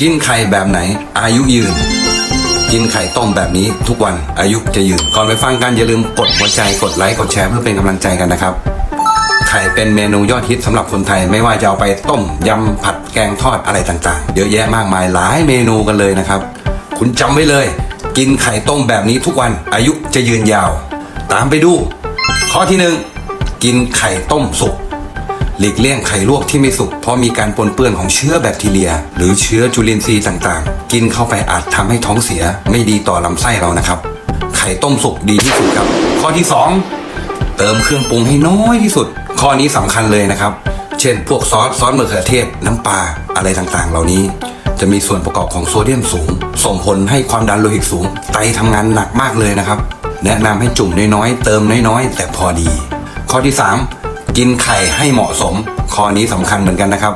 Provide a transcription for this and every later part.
กินไข่แบบไหน อายุยืน กินไข่ต้มแบบนี้ทุกวันอายุจะยืน ก่อนไปฟังกันอย่าลืมกดหัวใจกดไลค์กดแชร์เพื่อเป็นกำลังใจกันนะครับ ไข่เป็นเมนูยอดฮิตสำหรับคนไทยไม่ว่าจะเอาไปต้มยำผัดแกงทอดอะไรต่างๆ เยอะแยะมากมายหลายเมนูกันเลยนะครับ คุณจำไว้เลย กินไข่ต้มแบบนี้ทุกวันอายุจะยืนยาว ตามไปดู ข้อที่หนึ่งกินไข่ต้มสุก หลีกเลี่ยงไข่ลวกที่ไม่สุกเพราะมีการปนเปื้อนของเชื้อแบคทีเรีย หรือเชื้อจุลินทรีย์ต่างๆ กินเข้าไปอาจทำให้ท้องเสีย ไม่ดีต่อลำไส้เรานะครับ ไข่ต้มสุกดีที่สุดครับ ข้อที่ 2 เติมเครื่องปรุงให้น้อยที่สุด ข้อนี้สำคัญเลยนะครับ เช่น พวกซอสซอสมะเขือเทศน้ำปลาอะไรต่างๆ เหล่านี้จะมีส่วนประกอบของโซเดียมสูง ส่งผลให้ความดันโลหิตสูง ไตทำงานหนักมากเลยนะครับ แนะนำให้จุ่มน้อยๆ เติมน้อยๆ แต่พอดี ข้อที่ 3 กินไข่ให้เหมาะสม ข้อนี้สำคัญเหมือนกันนะครับ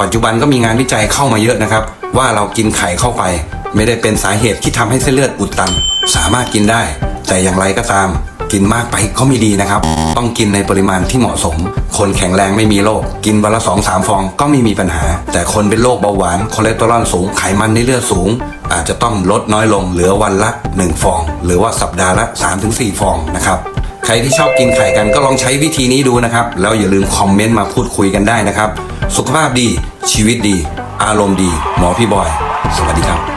ปัจจุบันก็มีงานวิจัยเข้ามาเยอะนะครับ ว่าเรากินไข่เข้าไป ไม่ได้เป็นสาเหตุที่ทำให้เส้นเลือดอุดตัน สามารถกินได้ แต่อย่างไรก็ตาม กินมากไปก็ไม่ดีนะครับ ต้องกินในปริมาณที่เหมาะสม คนแข็งแรงไม่มีโรคกินวันละสองสามฟองก็ไม่มีปัญหา แต่คนเป็นโรคเบาหวานคอเลสเตอรอลสูงไขมันในเลือดสูง อาจจะต้องลดน้อยลงเหลือวันละ 1 ฟอง หรือว่าสัปดาห์ละ 3-4 ฟองนะครับ ใครที่ชอบกินไข่กันก็ลองใช้วิธีนี้ดูนะครับ แล้วอย่าลืมคอมเมนต์มาพูดคุยกันได้นะครับ สุขภาพดี ชีวิตดี อารมณ์ดี หมอพี่บอย สวัสดีครับ